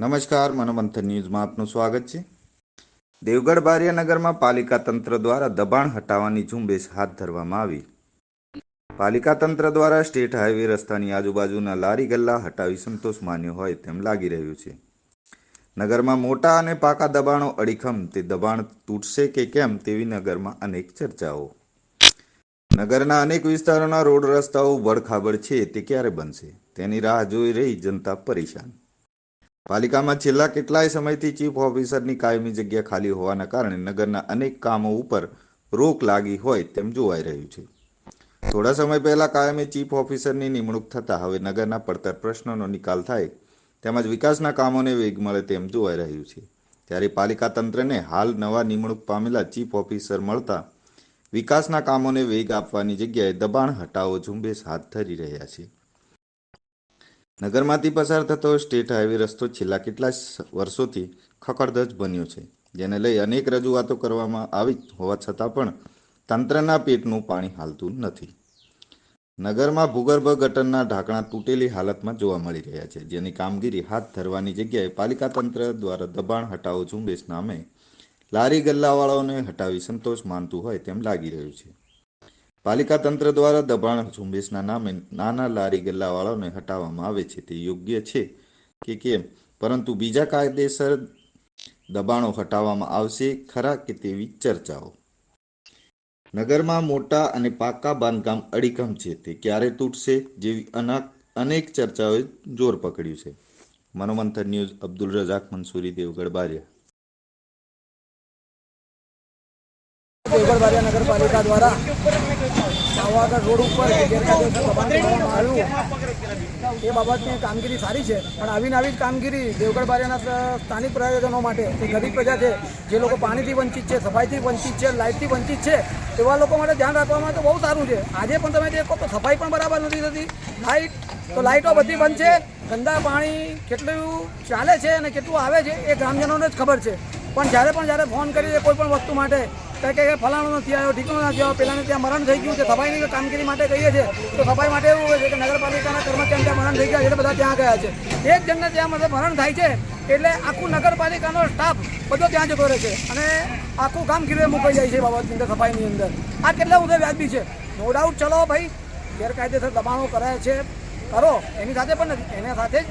નમસ્કાર, મનોમંથન ન્યૂઝમાં આપનું સ્વાગત છે. દેવગઢ બારિયાનગરમાં પાલિકા તંત્ર દ્વારા દબાણ હટાવવાની ઝુંબેશ હાથ ધરવામાં આવી. પાલિકા તંત્ર દ્વારા સ્ટેટ હાઈવે રસ્તાની આજુબાજુના લારી ગલ્લા હટાવી સંતોષ માન્યો હોય તેમ લાગી રહ્યું છે. નગરમાં મોટા અને પાકા દબાણો અડીખમ તે દબાણ તૂટશે કે કેમ તેવી નગરમાં અનેક ચર્ચાઓ. નગરના અનેક વિસ્તારોના રોડ રસ્તાઓ વડખાબડ છે તે ક્યારે બનશે તેની રાહ જોઈ રહી જનતા પરેશાન. પાલિકામાં છેલ્લા કેટલાય સમયથી ચીફ ઓફિસરની કાયમી જગ્યા ખાલી હોવાના કારણે નગરના અનેક કામો ઉપર રોક લાગી હોય તેમ જોવાઈ રહ્યું છે. થોડા સમય પહેલા કાયમી ચીફ ઓફિસરની નિમણૂક થતાં હવે નગરના પડતર પ્રશ્નોનો નિકાલ થાય તેમજ વિકાસના કામોને વેગ મળે તેમ જોવાઈ રહ્યું છે. ત્યારે પાલિકા તંત્રને હાલ નવા નિમણૂક પામેલા ચીફ ઓફિસર મળતા વિકાસના કામોને વેગ આપવાની જગ્યાએ દબાણ હટાવો ઝુંબેશ હાથ ધરી રહ્યા છે. નગરમાંથી પસાર થતો સ્ટેટ હાઈવે રસ્તો છેલ્લા કેટલા વર્ષોથી ખખડધજ બન્યો છે, જેને લઈ અનેક રજૂઆતો કરવામાં આવી હોવા છતાં પણ તંત્રના પેટનું પાણી હાલતું નથી. નગરમાં ભૂગર્ભ ગટરના ઢાંકણા તૂટેલી હાલતમાં જોવા મળી રહ્યા છે, જેની કામગીરી હાથ ધરવાની જગ્યાએ પાલિકા તંત્ર દ્વારા દબાણ હટાવો ઝુંબેશ નામે લારી ગલ્લાવાળાઓને હટાવી સંતોષ માનતું હોય તેમ લાગી રહ્યું છે. પાલિકા તંત્ર દ્વારા દબાણ ઝુંબેશના નામે નાના લારી ગલ્લાવાળાઓને હટાવવામાં આવે છે. તે યોગ્ય છે કે કેમ? પરંતુ બીજા કાયદેસર દબાણો હટાવવામાં આવશે ખરા કે તેવી ચર્ચાઓ? નગરમાં મોટા અને પાકા બાંધકામ અડીકમ છે. તે ક્યારે તૂટશે જેવી અના અનેક ચર્ચાઓએ જોર પકડ્યું છે. મનોમંથન ન્યૂઝ અબ્દુલ રજાક મંસૂરી, દેવગઢ, બારિયા. દેવગઢ બારિયા નગરપાલિકા દ્વારા પાવાગઢ રોડ ઉપર એ બાબતની કામગીરી સારી છે, પણ આવીને આવી જ કામગીરી દેવગઢ બારિયાના સ્થાનિક પ્રયોજનો માટે. જે ગરીબ પ્રજા છે, જે લોકો પાણીથી વંચિત છે, સફાઈથી વંચિત છે લાઇટથી વંચિત છે એવા લોકો માટે ધ્યાન રાખવામાં તો બહુ સારું છે. આજે પણ તમે દેખો તો સફાઈ પણ બરાબર નથી થતી. લાઇટ તો લાઇટો બધી બંધ છે. ગંદા પાણી કેટલું ચાલે છે અને કેટલું આવે છે એ ગ્રામજનોને જ ખબર છે. પણ જ્યારે પણ જ્યારે ફોન કરીએ કોઈ પણ વસ્તુ માટે તો કે ફલાણો નથી આવ્યો ઠીકણો નથી આવ્યો. પેલાને ત્યાં મરણ થઈ ગયું છે. સફાઈની કામગીરી માટે કહીએ છીએ. તો સફાઈ માટે એવું હોય છે કે નગરપાલિકાના કર્મચારી ત્યાં મરણ થઈ ગયા છે બધા ત્યાં ગયા છે. એક જણને ત્યાં મતલબ મરણ થાય છે, એટલે આખું નગરપાલિકાનો સ્ટાફ બધો ત્યાં જતો રહે છે. અને આખું કામ ગીરવે મુકાઈ જાય છે બાબતની અંદર, સફાઈની અંદર. આ કેટલા ઊંધે વ્યાજબી છે? નો ડાઉટ ચલો ભાઈ, ગેરકાયદેસર દબાણો કરાય છે. કરો. એની સાથે પણ નથી. એના સાથે જ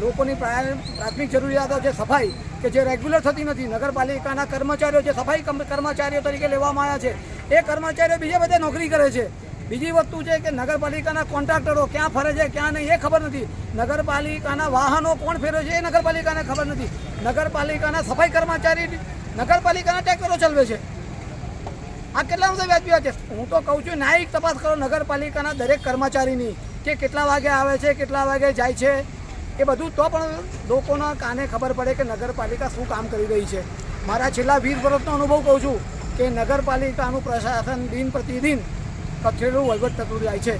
લોકોની પ્રાથમિક જરૂરિયાતો છે સફાઈ. કે જે રેગ્યુલર થતી નથી. નગરપાલિકાના કર્મચારીઓ જે સફાઈ કર્મચારીઓ તરીકે લેવામાં આવ્યા છે, એ કર્મચારીઓ બીજે બધે નોકરી કરે છે. બીજી વસ્તુ છે કે નગરપાલિકાના કોન્ટ્રાક્ટરો ક્યાં ફરે છે, ક્યાં નહીં, એ ખબર નથી. નગરપાલિકાના વાહનો કોણ ફેરવે છે, એ નગરપાલિકાને ખબર નથી. નગરપાલિકાના સફાઈ કર્મચારી, નગરપાલિકાના ટેક્ટરો ચલાવે છે. આ કેટલા બધા વ્યાજબી છે? હું તો કહું છું, ન્યાયિક તપાસ કરો નગરપાલિકાના દરેક કર્મચારીની, કે કેટલા વાગે આવે છે, કેટલા વાગે જાય છે એ બધું તો પણ લોકોના કાને ખબર પડે કે નગરપાલિકા શું કામ કરી રહી છે. મારા છેલ્લા વીસ વર્ષનો અનુભવ કહું છું કે નગરપાલિકાનું પ્રશાસન દિન પ્રતિદિન કથેલું વહીવટ થતું જાય છે.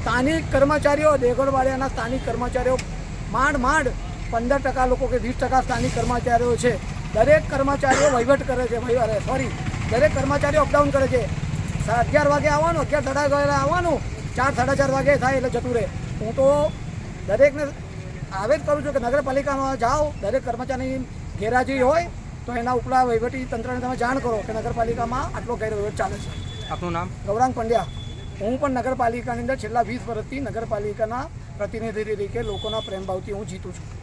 સ્થાનિક કર્મચારીઓ, દેગડવાડિયાના સ્થાનિક કર્મચારીઓ, માંડ માંડ પંદર ટકા લોકો કે વીસ ટકા સ્થાનિક કર્મચારીઓ છે. દરેક કર્મચારીઓ વહીવટ કરે છે વહીવટ સોરી દરેક કર્મચારીઓ અપડાઉન કરે છે. અગિયાર વાગે આવવાનું, અગિયાર, સાડા અગિયારે આવવાનું, ચાર, સાડા ચાર વાગે થાય એટલે જતું રહે. હું તો દરેકને આવે જ કરું છું કે નગરપાલિકામાં જાઓ દરેક કર્મચારીની ગેરહાજરી હોય તો એના ઉપલા વહીવટી તંત્રને તમે જાણ કરો કે નગરપાલિકામાં આટલો ગેરવહીવટ ચાલે છે. આપનું નામ? ગૌરાંગ પંડ્યા. હું પણ નગરપાલિકાની અંદર છેલ્લા વીસ વર્ષથી નગરપાલિકાના પ્રતિનિધિ તરીકે લોકોના પ્રેમભાવથી હું જીતું છું.